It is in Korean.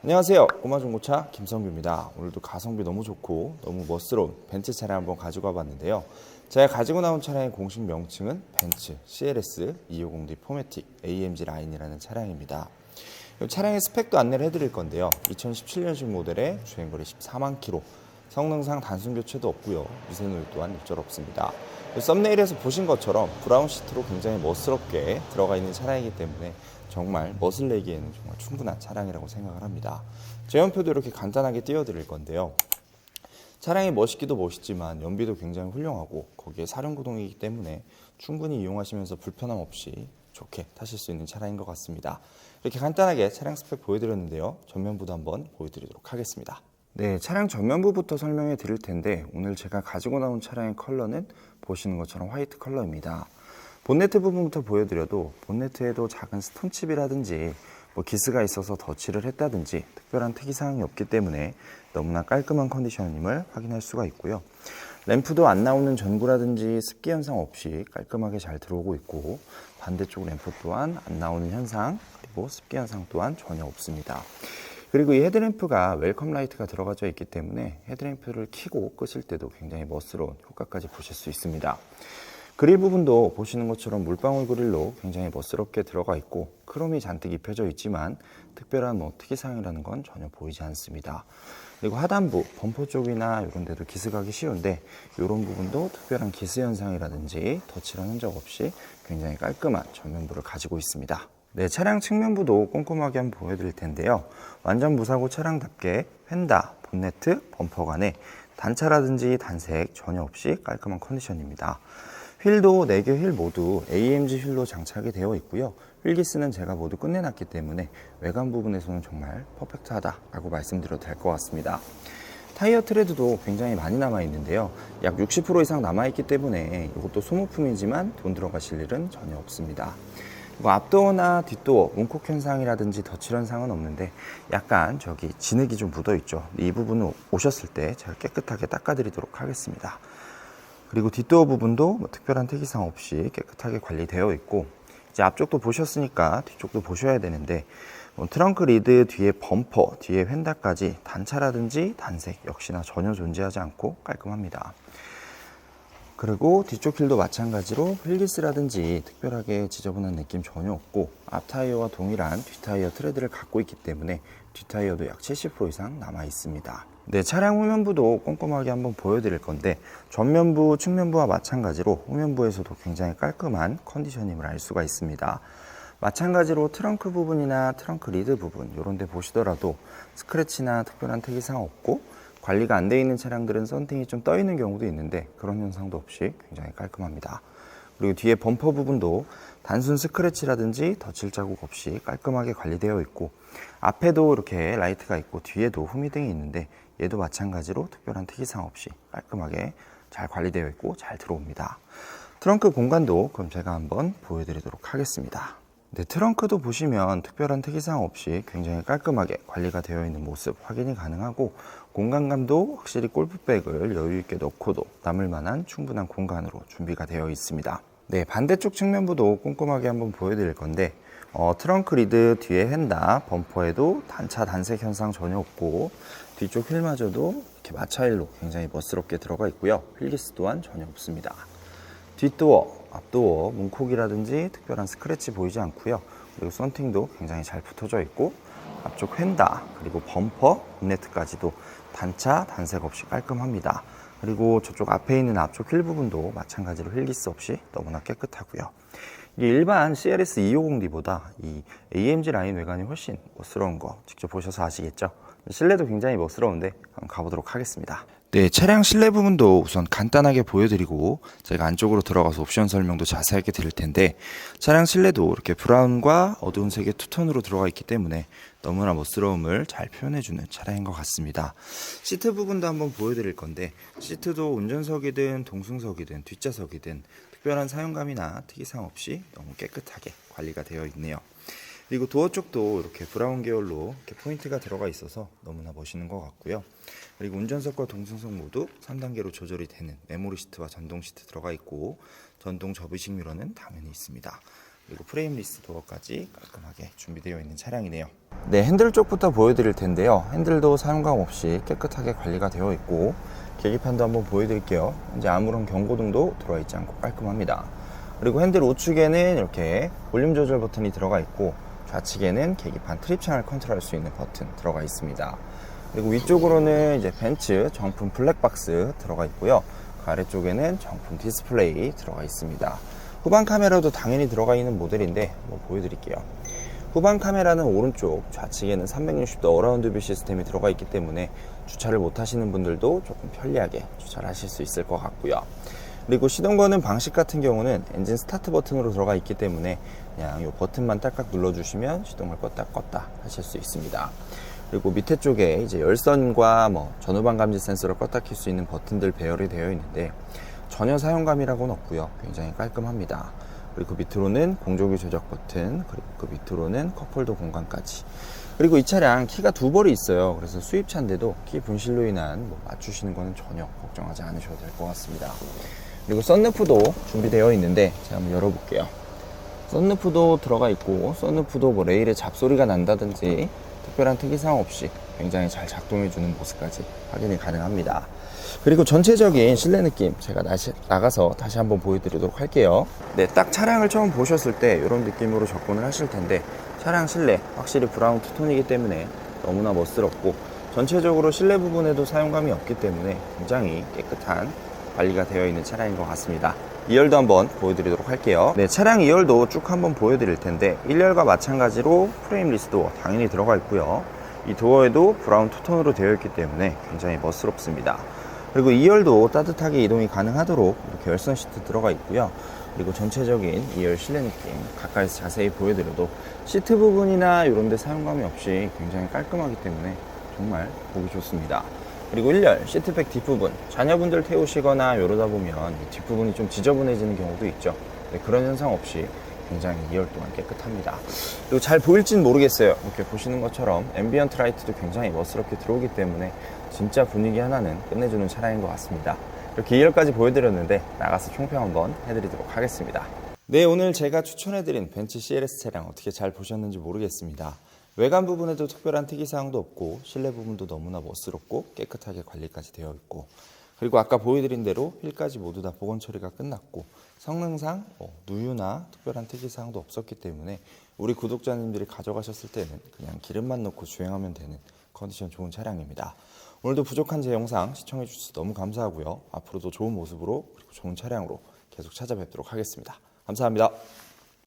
안녕하세요. 꼬마 중고차 김성규입니다. 오늘도 가성비 너무 좋고 너무 멋스러운 벤츠 차량 한번 가지고 와봤는데요. 제가 가지고 나온 차량의 공식 명칭은 벤츠 CLS 250D 포매틱 AMG 라인이라는 차량입니다. 이 차량의 스펙도 안내를 해드릴 건데요. 2017년식 모델의 주행거리 14만 킬로, 성능상 단순 교체도 없고요. 미세누이 또한 일절 없습니다. 이 썸네일에서 보신 것처럼 브라운 시트로 굉장히 멋스럽게 들어가 있는 차량이기 때문에 정말 멋을 내기에는 정말 충분한 차량이라고 생각을 합니다. 제연표도 이렇게 간단하게 띄워드릴 건데요. 차량이 멋있기도 멋있지만 연비도 굉장히 훌륭하고 거기에 사륜구동이기 때문에 충분히 이용하시면서 불편함 없이 좋게 타실 수 있는 차량인 것 같습니다. 이렇게 간단하게 차량 스펙 보여드렸는데요. 전면부도 한번 보여드리도록 하겠습니다. 네, 차량 전면부부터 설명해 드릴 텐데 오늘 제가 가지고 나온 차량의 컬러는 보시는 것처럼 화이트 컬러입니다. 본네트 부분부터 보여드려도 본네트에도 작은 스톤칩이라든지 뭐 기스가 있어서 덧칠을 했다든지 특별한 특이사항이 없기 때문에 너무나 깔끔한 컨디션임을 확인할 수가 있고요. 램프도 안 나오는 전구라든지 습기 현상 없이 깔끔하게 잘 들어오고 있고 반대쪽 램프 또한 안 나오는 현상 그리고 습기 현상 또한 전혀 없습니다. 그리고 이 헤드램프가 웰컴 라이트가 들어가져 있기 때문에 헤드램프를 켜고 끄실 때도 굉장히 멋스러운 효과까지 보실 수 있습니다. 그릴 부분도 보시는 것처럼 물방울 그릴로 굉장히 멋스럽게 들어가 있고 크롬이 잔뜩 입혀져 있지만 특별한 뭐 특이사항이라는 건 전혀 보이지 않습니다. 그리고 하단부 범퍼 쪽이나 이런 데도 기스가기 쉬운데 이런 부분도 특별한 기스 현상이라든지 덧칠한 흔적 없이 굉장히 깔끔한 전면부를 가지고 있습니다. 네, 차량 측면부도 꼼꼼하게 한번 보여드릴 텐데요. 완전 무사고 차량답게 휀다, 본네트, 범퍼 간에 단차라든지 단색 전혀 없이 깔끔한 컨디션입니다. 휠도 4개 휠 모두 AMG 휠로 장착이 되어 있고요. 휠기스는 제가 모두 끝내놨기 때문에 외관 부분에서는 정말 퍼펙트하다라고 말씀드려도 될 것 같습니다. 타이어 트레드도 굉장히 많이 남아 있는데요. 약 60% 이상 남아 있기 때문에 이것도 소모품이지만 돈 들어가실 일은 전혀 없습니다. 그리고 앞도어나 뒷도어 문콕 현상이라든지 덧칠 현상은 없는데 약간 저기 진흙이 좀 묻어 있죠. 이 부분은 오셨을 때 제가 깨끗하게 닦아드리도록 하겠습니다. 그리고 뒷도어 부분도 뭐 특별한 특이사항 없이 깨끗하게 관리되어 있고 이제 앞쪽도 보셨으니까 뒤쪽도 보셔야 되는데 뭐 트렁크 리드 뒤에 범퍼 뒤에 휀다까지 단차라든지 단색 역시나 전혀 존재하지 않고 깔끔합니다. 그리고 뒤쪽 휠도 마찬가지로 휠기스라든지 특별하게 지저분한 느낌 전혀 없고 앞 타이어와 동일한 뒷 타이어 트레드를 갖고 있기 때문에 뒷 타이어도 약 70% 이상 남아 있습니다. 네, 차량 후면부도 꼼꼼하게 한번 보여드릴 건데 전면부, 측면부와 마찬가지로 후면부에서도 굉장히 깔끔한 컨디션임을 알 수가 있습니다. 마찬가지로 트렁크 부분이나 트렁크 리드 부분 이런 데 보시더라도 스크래치나 특별한 특이사항 없고 관리가 안 돼 있는 차량들은 썬팅이 좀 떠 있는 경우도 있는데 그런 현상도 없이 굉장히 깔끔합니다. 그리고 뒤에 범퍼 부분도 단순 스크래치라든지 덧칠 자국 없이 깔끔하게 관리되어 있고 앞에도 이렇게 라이트가 있고 뒤에도 후미등이 있는데 얘도 마찬가지로 특별한 특이사항 없이 깔끔하게 잘 관리되어 있고 잘 들어옵니다. 트렁크 공간도 그럼 제가 한번 보여드리도록 하겠습니다. 네, 트렁크도 보시면 특별한 특이사항 없이 굉장히 깔끔하게 관리가 되어 있는 모습 확인이 가능하고 공간감도 확실히 골프백을 여유 있게 넣고도 남을 만한 충분한 공간으로 준비가 되어 있습니다. 네, 반대쪽 측면부도 꼼꼼하게 한번 보여드릴 건데 어, 트렁크 리드 뒤에 휀다 범퍼에도 단차 단색 현상 전혀 없고 뒤쪽 휠마저도 이렇게 마차일로 굉장히 멋스럽게 들어가 있고요. 휠기스 또한 전혀 없습니다. 뒷도어, 앞도어, 문콕이라든지 특별한 스크래치 보이지 않고요. 그리고 썬팅도 굉장히 잘 붙어져 있고 앞쪽 휀다 그리고 범퍼, 본네트까지도 단차, 단색 없이 깔끔합니다. 그리고 저쪽 앞에 있는 앞쪽 휠 부분도 마찬가지로 휠기스 없이 너무나 깨끗하고요. 이게 일반 CLS 250D보다 이 AMG 라인 외관이 훨씬 멋스러운 거 직접 보셔서 아시겠죠? 실내도 굉장히 멋스러운데 한번 가보도록 하겠습니다. 네, 차량 실내 부분도 우선 간단하게 보여드리고 제가 안쪽으로 들어가서 옵션 설명도 자세하게 드릴 텐데 차량 실내도 이렇게 브라운과 어두운 색의 투톤으로 들어가 있기 때문에 너무나 멋스러움을 잘 표현해주는 차량인 것 같습니다. 시트 부분도 한번 보여드릴 건데 시트도 운전석이든 동승석이든 뒷좌석이든 특별한 사용감이나 특이사항 없이 너무 깨끗하게 관리가 되어 있네요. 그리고 도어 쪽도 이렇게 브라운 계열로 이렇게 포인트가 들어가 있어서 너무나 멋있는 것 같고요. 그리고 운전석과 동승석 모두 3단계로 조절이 되는 메모리 시트와 전동 시트 들어가 있고 전동 접이식 미러는 당연히 있습니다. 그리고 프레임리스 도어까지 깔끔하게 준비되어 있는 차량이네요. 네, 핸들 쪽부터 보여드릴 텐데요. 핸들도 사용감 없이 깨끗하게 관리가 되어 있고 계기판도 한번 보여드릴게요. 이제 아무런 경고등도 들어와 있지 않고 깔끔합니다. 그리고 핸들 우측에는 이렇게 볼륨 조절 버튼이 들어가 있고 좌측에는 계기판 트립 창을 컨트롤할 수 있는 버튼 들어가 있습니다. 그리고 위쪽으로는 이제 벤츠 정품 블랙박스 들어가 있고요. 그 아래쪽에는 정품 디스플레이 들어가 있습니다. 후방 카메라도 당연히 들어가 있는 모델인데 한번 보여드릴게요. 후방 카메라는 오른쪽, 좌측에는 360도 어라운드 뷰 시스템이 들어가 있기 때문에 주차를 못 하시는 분들도 조금 편리하게 주차를 하실 수 있을 것 같고요. 그리고 시동 거는 방식 같은 경우는 엔진 스타트 버튼으로 들어가 있기 때문에 그냥 이 버튼만 딱딱 눌러주시면 시동을 껐다 껐다 하실 수 있습니다. 그리고 밑에 쪽에 이제 열선과 뭐 전후방 감지 센서를 껐다 킬 수 있는 버튼들 배열이 되어 있는데 전혀 사용감이라고는 없고요. 굉장히 깔끔합니다. 그리고 그 밑으로는 공조기 조작 버튼, 그리고 그 밑으로는 컵홀더 공간까지. 그리고 이 차량 키가 두 벌이 있어요. 그래서 수입차인데도 키 분실로 인한 뭐 맞추시는 거는 전혀 걱정하지 않으셔도 될 것 같습니다. 그리고 썬루프도 준비되어 있는데 제가 한번 열어볼게요. 썬루프도 들어가 있고 썬루프도 뭐 레일에 잡소리가 난다든지 특별한 특이사항 없이 굉장히 잘 작동해주는 모습까지 확인이 가능합니다. 그리고 전체적인 실내 느낌 제가 다시 나가서 다시 한번 보여드리도록 할게요. 네, 딱 차량을 처음 보셨을 때 이런 느낌으로 접근을 하실 텐데 차량 실내 확실히 브라운 투톤이기 때문에 너무나 멋스럽고 전체적으로 실내 부분에도 사용감이 없기 때문에 굉장히 깨끗한 관리가 되어 있는 차량인 것 같습니다. 2열도 한번 보여드리도록 할게요. 네, 차량 2열도 쭉 한번 보여드릴 텐데 1열과 마찬가지로 프레임 리스도 당연히 들어가 있고요. 이 도어에도 브라운 투톤으로 되어 있기 때문에 굉장히 멋스럽습니다. 그리고 2열도 따뜻하게 이동이 가능하도록 이렇게 열선 시트 들어가 있고요. 그리고 전체적인 2열 실내 느낌 가까이서 자세히 보여드려도 시트 부분이나 이런 데 사용감이 없이 굉장히 깔끔하기 때문에 정말 보기 좋습니다. 그리고 1열 시트백 뒷부분 자녀분들 태우시거나 이러다 보면 이 뒷부분이 좀 지저분해지는 경우도 있죠. 네, 그런 현상 없이 굉장히 2열 동안 깨끗합니다. 그리고 잘 보일진 모르겠어요. 이렇게 보시는 것처럼 앰비언트 라이트도 굉장히 멋스럽게 들어오기 때문에 진짜 분위기 하나는 끝내주는 차량인 것 같습니다. 이렇게 2열까지 보여드렸는데 나가서 총평 한번 해드리도록 하겠습니다. 네, 오늘 제가 추천해드린 벤츠 CLS 차량 어떻게 잘 보셨는지 모르겠습니다. 외관 부분에도 특별한 특이사항도 없고 실내 부분도 너무나 멋스럽고 깨끗하게 관리까지 되어 있고 그리고 아까 보여드린 대로 휠까지 모두 다 복원 처리가 끝났고 성능상 뭐 누유나 특별한 특이사항도 없었기 때문에 우리 구독자님들이 가져가셨을 때는 그냥 기름만 넣고 주행하면 되는 컨디션 좋은 차량입니다. 오늘도 부족한 제 영상 시청해 주셔서 너무 감사하고요. 앞으로도 좋은 모습으로 그리고 좋은 차량으로 계속 찾아뵙도록 하겠습니다. 감사합니다.